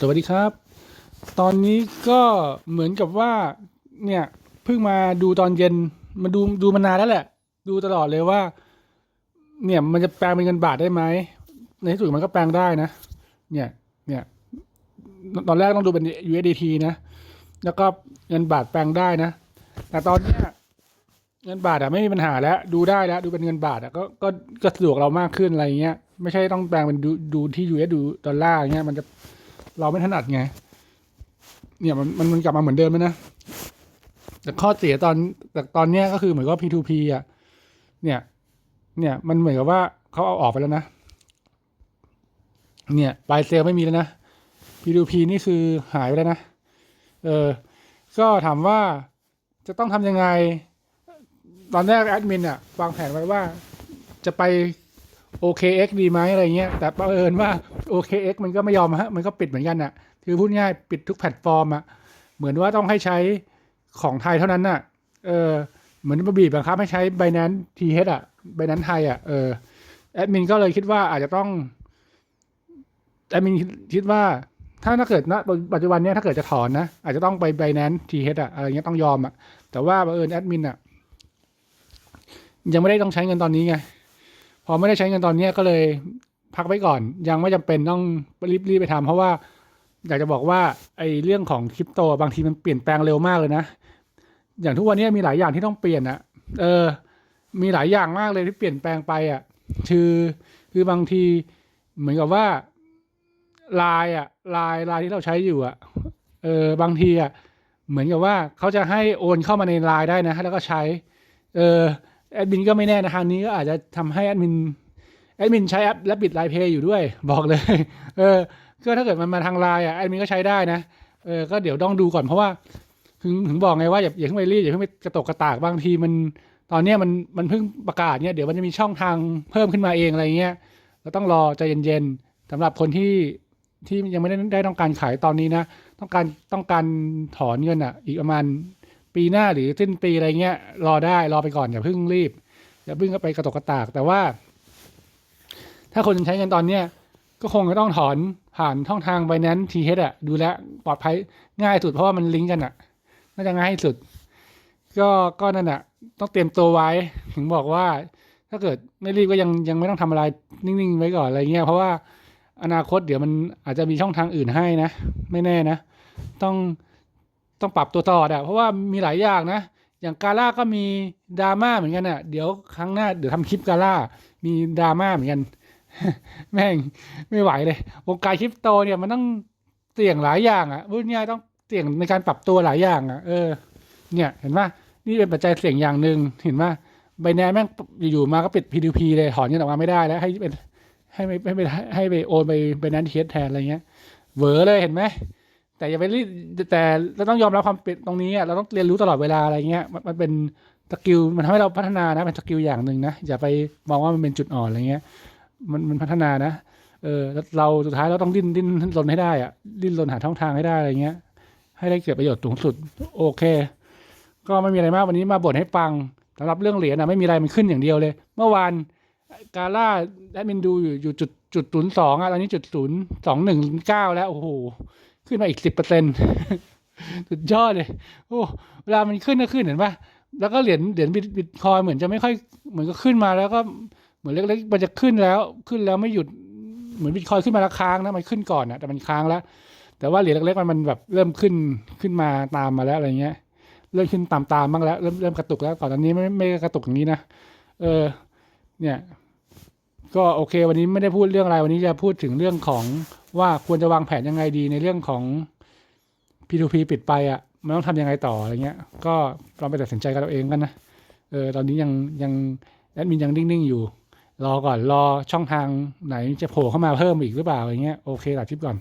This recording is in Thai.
สวัสดีครับ ตอนนี้ก็เหมือนกับว่าเนี่ยเพิ่งมาดูตอนเย็นมาดูดูมานานแล้วแหละ ดูตลอดเลยว่า เนี่ยมันจะแปลงเป็นเงินบาทได้ไหมในที่สุดมันก็แปลงได้นะ เนี่ยเนี่ยตอนแรกต้องดูเป็น USDT นะ แล้วก็เงินบาทแปลงได้นะ แต่ตอนเนี้ยเงินบาทอะไม่มีปัญหาแล้วดูได้แล้ว ดูเป็นเงินบาทอะก็ก็ก็สะดวกเรามากขึ้นอะไรเงี้ย ไม่ใช่ต้องแปลงเป็นดูดูที่ US ดูดอลลาร์เงี้ยมันจะ เราไม่ถนัดไง เนี่ยมันมันกลับมาเหมือนเดิมแล้วนะ แต่ข้อเสียตอนแต่ตอนเนี้ยก็คือเหมือนกับ P2P อะ เนี่ย เนี่ยมันเหมือนกับว่าเขาเอาออกไปแล้วนะ เนี่ยปลายเซลลไม่มีแล้วนะ P2P นี่คือหายไปแล้วนะ เออ ก็ถามว่าจะต้องทำยังไง ตอนแรกแอดมินอะวางแผนไว้ว่าจะไป OKX ดีไหมอะไรเงี้ย แต่บังเอิญว่า OKX มันก็ไม่ยอมฮะ มันก็ปิดเหมือนกันอะ คือพูดง่ายปิดทุกแพลตฟอร์มอะ เหมือนว่าต้องให้ใช้ของไทยเท่านั้นน่ะ เออ เหมือนมาบีบบังคับให้ใช้ Binance TH อะ Binance ไทยอะ เออ แอดมินก็เลยคิดว่าอาจจะต้อง แอดมินคิดว่าถ้าถ้าเกิดณปัจจุบันเนี้ยถ้าเกิดจะถอนนะ อาจจะต้องไป Binance TH อะ อะไรเงี้ยต้องยอมอะ แต่ว่าบังเอิญแอดมินอะยังไม่ได้ต้องใช้เงินตอนนี้ไง พอไม่ได้ใช้เงินตอนนี้ก็เลยพักไว้ก่อน ยังไม่จำเป็นต้องรีบรีบไปทำเพราะว่าอยากจะบอกว่าไอ้เรื่องของคริปโตบางทีมันเปลี่ยนแปลงเร็วมากเลยนะ อย่างทุกวันนี้มีหลายอย่างที่ต้องเปลี่ยนอะเออ มีหลายอย่างมากเลยที่เปลี่ยนแปลงไปอะคือคือบางทีเหมือนกับว่าไลน์อะไลน์ไลน์ที่เราใช้อยู่อะเออบางทีอะเหมือนกับว่าเขาจะให้โอนเข้ามาในไลน์ได้นะแล้วก็ใช้ เออ แอดมินก็ไม่แน่นะทางนี้ก็อาจจะทำให้แอดมินแอดมินใช้แอปและบิดไลน์เพย์อยู่ด้วย บอกเลย เออ ก็ถ้าเกิดมันมาทางไลน์อะแอดมินก็ใช้ได้นะ เออ ก็เดี๋ยวต้องดูก่อนเพราะว่า ถึงถึงบอกไงว่าอย่าอย่าเพิ่งไปรีบอย่าเพิ่งไปกระตกกระตากบางทีมันตอนเนี้ยมันมันเพิ่งประกาศเนี่ยเดี๋ยวมันจะมีช่องทางเพิ่มขึ้นมาเองอะไรเงี้ยเราต้องรอใจเย็นๆสำหรับคนที่ที่ยังไม่ได้ได้ต้องการขายตอนนี้นะ ต้องการต้องการถอนเงินอะ อีกประมาณ ปีหน้าหรือสิ้นปีอะไรเงี้ย รอได้รอไปก่อนอย่าเพิ่งรีบอย่าเพิ่งไปกระตกกระตาก แต่ว่า ถ้าคนใช้เงินตอนเนี้ยก็คงจะต้องถอนผ่านช่องทาง Binance TH อะดูแลปลอดภัยง่ายสุดเพราะว่ามันลิงก์กันอะน่าจะง่ายสุด ก็ก็นั่นอะต้องเตรียมตัวไว้ถึงบอกว่า ถ้าเกิดไม่รีบก็ยังยังไม่ต้องทำอะไรนิ่งๆไว้ก่อนอะไรเงี้ยเพราะว่าอนาคตเดี๋ยวมันอาจจะมีช่องทางอื่นให้นะ ไม่แน่นะ ต้อง ต้องปรับตัวตลอดอะเพราะว่ามีหลายอย่างนะ อย่างกาล่าก็มีดราม่าเหมือนกันอะเดี๋ยวครั้งหน้าเดี๋ยวทำคลิปกาล่ามีดราม่าเหมือนกัน แม่งไม่ไหวเลยวงการคริปโตเนี่ยมันต้องเสี่ยงหลายอย่างอะพูดง่ายต้องเสี่ยงในการปรับตัวหลายอย่างอะเออ เนี่ยเห็นไหมนี่เป็นปัจจัยเสี่ยงอย่างหนึ่งเห็นไหมใบแนแม่งอยู่ๆมาก็ปิด P2P เลยถอนเงินออกมาไม่ได้แล้ว ให้เป็นให้ไปให้ไปให้ไปโอนไปไปนั้นเทสแทนอะไรเงี้ยเหวอเลยเห็นไหม แต่อย่าไปรีบแต่เราต้องยอมรับความเป็นตรงนี้อะเราต้องเรียนรู้ตลอดเวลาอะไรเงี้ยมันมันเป็นสกิลมันทำให้เราพัฒนานะเป็นสกิลอย่างหนึ่งนะอย่าไปมองว่ามันเป็นจุดอ่อนอะไรเงี้ย มันมันพัฒนานะเออเราสุดท้ายเราต้องดิ้นดิ้นรนให้ได้อะดิ้นรนหาช่องทางให้ได้อะไรเงี้ย ให้ได้เกิดประโยชน์สูงสุด โอเค ก็ไม่มีอะไรมากวันนี้มาบ่นให้ฟังสำหรับเรื่องเหรียญนะไม่มีอะไรมันขึ้นอย่างเดียวเลย เมื่อวานกาล่าแอดมินดูอยู่อยู่จุดจุดศูนย์สองอะตอนนี้จุดศูนย์สองหนึ่งเก้าแล้วโอ้โห ขึ้นมาอีกสิบเปอร์เซ็นต์สุดยอดเลยโอ้เวลามันขึ้นก็ขึ้นเห็นปะแล้วก็เหรียญเหรียญบิตบิตคอยเหมือนจะไม่ค่อยเหมือนก็ขึ้นมาแล้วก็เหมือนเล็กๆมันจะขึ้นแล้วขึ้นแล้วไม่หยุดเหมือนบิตคอยขึ้นมาแล้วค้างนะมันขึ้นก่อนนะแต่มันค้างแล้ว แต่ว่าเหรียญเล็กๆมันมันแบบเริ่มขึ้นขึ้นมาตามมาแล้วอะไรเงี้ย เริ่มขึ้นตามตามบ้างแล้วเริ่มเริ่มกระตุกแล้วก่อนตอนนี้ไม่ไม่กระตุกอย่างนี้นะเออ เนี่ย ก็โอเค วันนี้ไม่ได้พูดเรื่องอะไรวันนี้จะพูดถึงเรื่องของ ว่าควรจะวางแผนยังไงดีในเรื่องของ P2P ปิดไปอะมันต้องทำยังไงต่ออะไรเงี้ย ก็ลองไปตัดสินใจกันเราเองกันนะเออตอนนี้ยังยังแอดมินยังนิ่งๆอยู่ รอก่อนรอช่องทางไหนจะโผล่เข้ามาเพิ่มอีกหรือเปล่าอะไรเงี้ยโอเคตัดทิปก่อน